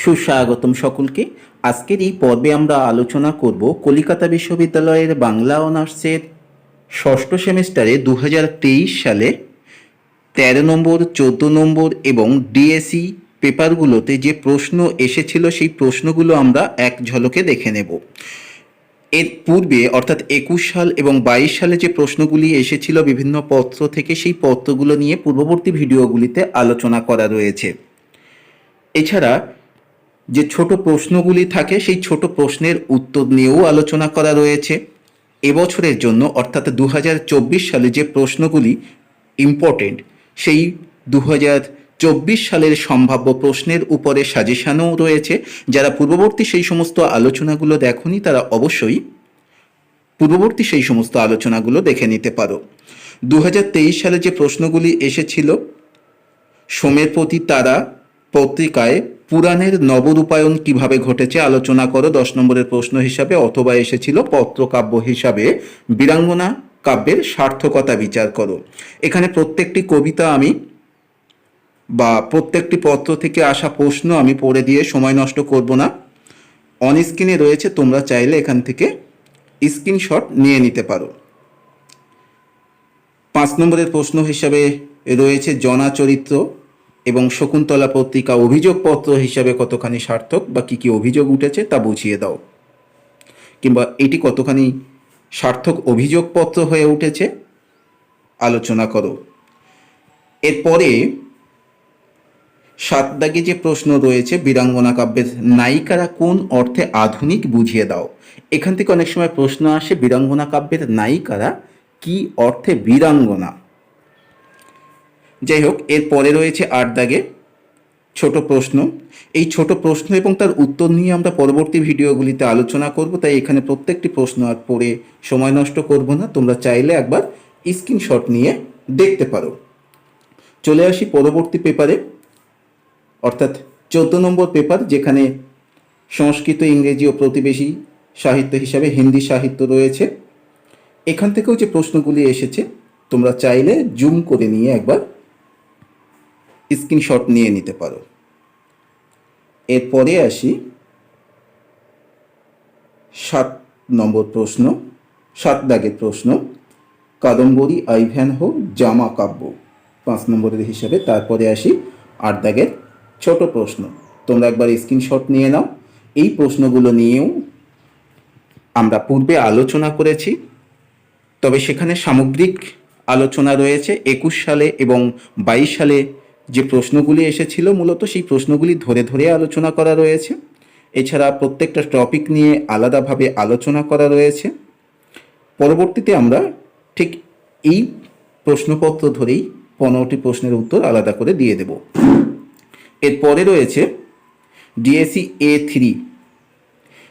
সুস্বাগতম সকলকে। আজকের এই পর্বে আমরা আলোচনা করব কলিকাতা বিশ্ববিদ্যালয়ের বাংলা অনার্সের ষষ্ঠ সেমিস্টারে দু হাজার তেইশ সালে তেরো নম্বর, চোদ্দ নম্বর এবং ডিএসি পেপারগুলোতে যে প্রশ্ন এসেছিল সেই প্রশ্নগুলো আমরা এক ঝলকে দেখে নেব। এর পূর্বে, অর্থাৎ একুশ সাল এবং বাইশ সালে যে প্রশ্নগুলি এসেছিল বিভিন্ন পত্র থেকে, সেই পত্রগুলো নিয়ে পূর্ববর্তী ভিডিওগুলিতে আলোচনা করা রয়েছে। এছাড়া যে ছোট প্রশ্নগুলি থাকে, সেই ছোট প্রশ্নের উত্তর নিয়েও আলোচনা করা রয়েছে। এবছরের জন্য, অর্থাৎ দু হাজার চব্বিশ সালে যে প্রশ্নগুলি ইম্পর্টেন্ট সেই দু চব্বিশ সালের সম্ভাব্য প্রশ্নের উপরে সাজেশানও রয়েছে। যারা পূর্ববর্তী সেই সমস্ত আলোচনাগুলো দেখনি, তারা অবশ্যই পূর্ববর্তী সেই সমস্ত আলোচনাগুলো দেখে নিতে পারো। দু হাজার তেইশ সালে যে প্রশ্নগুলি এসেছিল, সোমের প্রতি তারা পত্রিকায় পুরাণের নবরূপায়ণ কীভাবে ঘটেছে আলোচনা করো। দশ নম্বরের প্রশ্ন হিসাবে অথবা এসেছিল পত্রকাব্য হিসাবে। বীরাঙ্গনা কাব্যের সার্থকতা বিচার করো। এখানে প্রত্যেকটি কবিতা আমি বা প্রত্যেকটি পত্র থেকে আসা প্রশ্ন আমি পড়ে দিয়ে সময় নষ্ট করব না। অন স্ক্রিনে রয়েছে, তোমরা চাইলে এখান থেকে স্ক্রিনশট নিয়ে নিতে পারো। পাঁচ নম্বরের প্রশ্ন হিসাবে রয়েছে, জনা চরিত্র এবং শকুন্তলা পত্রিকা অভিযোগপত্র হিসাবে কতখানি সার্থক বা কী কী অভিযোগ উঠেছে তা বুঝিয়ে দাও। কিংবা এটি কতখানি সার্থক অভিযোগপত্র হয়ে উঠেছে আলোচনা করো। এরপরে সাত দাগে যে প্রশ্ন রয়েছে, বীরাঙ্গনা কাব্যের নায়িকারা কোন অর্থে আধুনিক বুঝিয়ে দাও। এখান থেকে অনেক সময় প্রশ্ন আসে, বীরাঙ্গনা কাব্যের নায়িকারা কি অর্থে বীরাঙ্গনা? যাই হোক, এর পরে রয়েছে আট দাগে ছোট প্রশ্ন। এই ছোট প্রশ্ন এবং তার উত্তর নিয়ে আমরা পরবর্তী ভিডিওগুলিতে আলোচনা করব, তাই এখানে প্রত্যেকটি প্রশ্ন আর পড়ে সময় নষ্ট করব না। তোমরা চাইলে একবার স্ক্রিনশট নিয়ে দেখতে পারো। চলে আসি পরবর্তী পেপারে, অর্থাৎ চোদ্দ নম্বর পেপার, যেখানে সংস্কৃত, ইংরেজি ও প্রতিবেশী সাহিত্য হিসাবে হিন্দি সাহিত্য রয়েছে। এখান থেকেও যে প্রশ্নগুলি এসেছে, তোমরা চাইলে জুম করে নিয়ে একবার স্ক্রিনশট নিয়ে নিতে পারো। এরপরে আসি সাত নম্বর প্রশ্ন, সাত দাগের প্রশ্ন, কাদম্বরী আইভ্যান হো জামা কাব্য। পাঁচ নম্বরের হিসাবে তারপরে আসি আট দাগের ছোট প্রশ্ন। তোমরা একবার স্ক্রিনশট নিয়ে নাও। এই প্রশ্নগুলো নিয়েও আমরা পূর্বে আলোচনা করেছি, তবে সেখানে সামগ্রিক আলোচনা রয়েছে। একুশ সালে এবং বাইশ সালে যে প্রশ্নগুলি এসেছিল, মূলত সেই প্রশ্নগুলি ধরে ধরে আলোচনা করা রয়েছে। এছাড়া প্রত্যেকটা টপিক নিয়ে আলাদাভাবে আলোচনা করা রয়েছে। পরবর্তীতে আমরা ঠিক এই প্রশ্নপত্র ধরেই পনেরোটি প্রশ্নের উত্তর আলাদা করে দিয়ে দেব। এরপরে রয়েছে DAC A three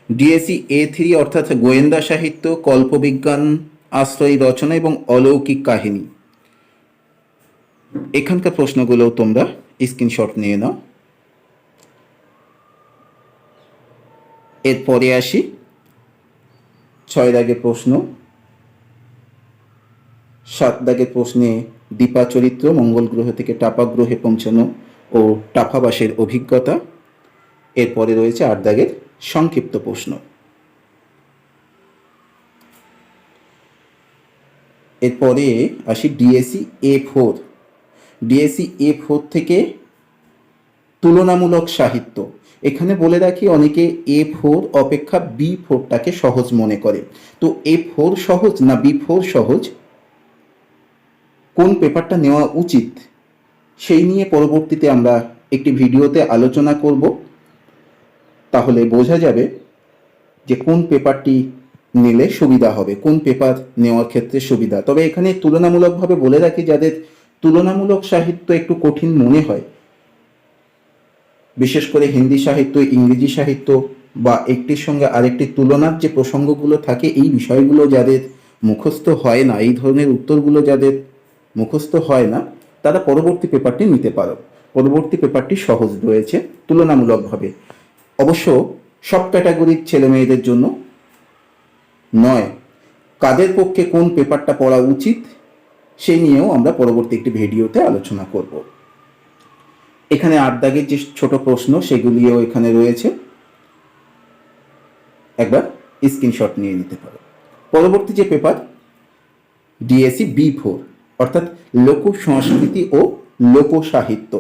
DAC A three অর্থাৎ গোয়েন্দা সাহিত্য, কল্পবিজ্ঞান, আশ্রয়ী রচনা এবং অলৌকিক কাহিনী। এখানকার প্রশ্নগুলো তোমরা স্ক্রিনশট নিয়ে নাও। এরপরে আসি। ছয় দাগের প্রশ্ন। সাত দাগের প্রশ্নে দীপা চরিত্র মঙ্গল গ্রহ থেকে টাপা গ্রহে পৌঁছানো ও টাফাবাসের অভিজ্ঞতা। এরপরে রয়েছে আট দাগের সংক্ষিপ্ত প্রশ্ন। এরপরে আসি DAC A four. DAC A four থেকে তুলনামূলক সাহিত্য। এখানে বলে রাখি, অনেকে এ ফোর অপেক্ষা বি ফোরটাকে সহজ মনে করে। তো এ ফোর সহজ না বি ফোর সহজ? কোন পেপারটা নেওয়া উচিত? সেই নিয়ে পরবর্তীতে আমরা একটি ভিডিওতে আলোচনা করব। তাহলে বোঝা যাবে যে কোন পেপারটি নিলে সুবিধা হবে, কোন পেপার নেওয়ার ক্ষেত্রে সুবিধা। তবে এখানে তুলনামূলকভাবে বলে রাখি, যাদের তুলনামূলক সাহিত্য একটু কঠিন মনে হয়। বিশেষ করে হিন্দি সাহিত্য, ইংরেজি সাহিত্য বা একটির সঙ্গে আরেকটির তুলনার যে প্রসঙ্গগুলো থাকে, এই বিষয়গুলো যাদের মুখস্থ হয় না, এই ধরনের উত্তরগুলো যাদের মুখস্থ হয় না, তারা পরবর্তী পেপারটি নিতে পারো। পরবর্তী পেপারটি সহজ রয়েছে, তুলনামূলকভাবে। অবশ্য সব ক্যাটাগরির ছেলে মেয়েদের জন্য নয়। কাদের পক্ষে কোন পেপারটা পড়া উচিত সেই নিয়েও আমরা পরবর্তী একটি ভিডিওতে আলোচনা করব। এখানে আট দাগের যে ছোট প্রশ্ন সেগুলিও এখানে রয়েছে। একবার স্ক্রিনশট নিয়ে নিতে পারো। পরবর্তী যে পেপার, ডিএসসি বি ফোর, অর্থাৎ লোক সংস্কৃতি ও লোক সাহিত্য।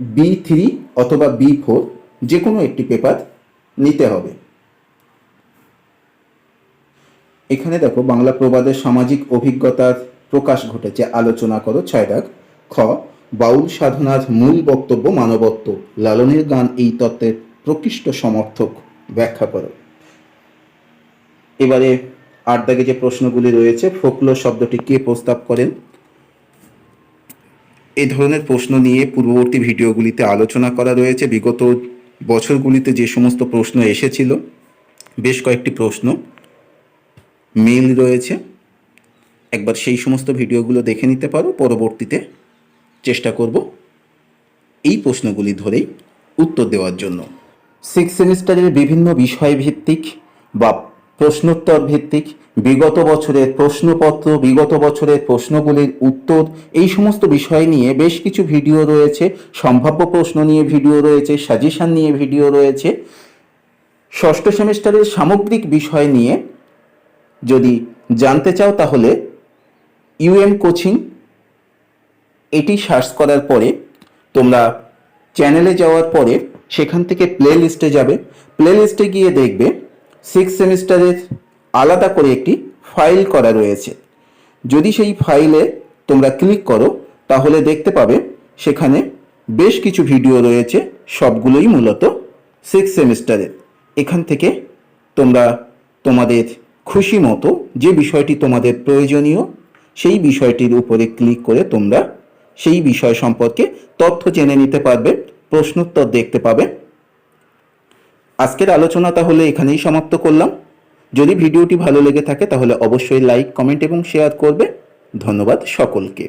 বি থ্রি অথবা বি ফোর, যে কোনো একটি পেপার নিতে হবে। এখানে দেখো, বাংলা প্রবাদের সামাজিক অভিজ্ঞতার প্রকাশ ঘটেছে। আলোচনা করো ছয় দাগ খ, বাউল সাধনার মূল বক্তব্য মানবত্ব। লালনের গান এই তত্ত্বের প্রকৃষ্ট সমর্থক। ব্যাখ্যা করো। এবারে আট দাগে যে প্রশ্নগুলি রয়েছে, ফোকলো শব্দটি কে প্রস্তাব করেন? এই ধরনের প্রশ্ন নিয়ে পূর্ববর্তী ভিডিওগুলিতে আলোচনা করা রয়েছে। বিগত বছরগুলিতে যে সমস্ত প্রশ্ন এসেছিল, বেশ কয়েকটি প্রশ্ন। মেল রয়েছে। একবার সেই সমস্ত ভিডিওগুলো দেখে নিতে পারো। পরবর্তীতে চেষ্টা করব এই প্রশ্নগুলি ধরেই উত্তর দেওয়ার জন্য। সিক্স সেমিস্টারের বিভিন্ন বিষয় ভিত্তিক বা প্রশ্নোত্তর ভিত্তিক বিগত বছরের প্রশ্নপত্র, বিগত বছরের প্রশ্নগুলির উত্তর, এই সমস্ত বিষয় নিয়ে বেশ কিছু ভিডিও রয়েছে। সম্ভাব্য প্রশ্ন নিয়ে ভিডিও রয়েছে সাজেশন নিয়ে ভিডিও রয়েছে। ষষ্ঠ সেমিস্টারের সামগ্রিক বিষয় নিয়ে যদি জানতে চাও তাহলে ইউএম কোচিং, এটি সার্চ করার পরে তোমরা চ্যানেলে যাওয়ার পরে সেখান থেকে প্লে লিস্টে যাবে। প্লে লিস্টে গিয়ে দেখবে সিক্স সেমিস্টারের আলাদা করে একটি ফাইল করা রয়েছে। যদি সেই ফাইলে তোমরা ক্লিক করো, তাহলে দেখতে পাবে সেখানে বেশ কিছু ভিডিও রয়েছে, সবগুলোই মূলত সিক্স সেমিস্টারের। এখান থেকে তোমরা তোমাদের খুশি মতো যে বিষয়টি তোমাদের প্রয়োজনীয়, সেই বিষয়টির উপরে ক্লিক করে তোমরা সেই বিষয় সম্পর্কে তথ্য জেনে নিতে পারবে, প্রশ্নোত্তর দেখতে পাবে। আজকের আলোচনা তাহলে এখানেই সমাপ্ত করলাম। যদি ভিডিওটি ভালো লেগে থাকে তাহলে অবশ্যই লাইক, কমেন্ট এবং শেয়ার করবে। ধন্যবাদ সকলকে।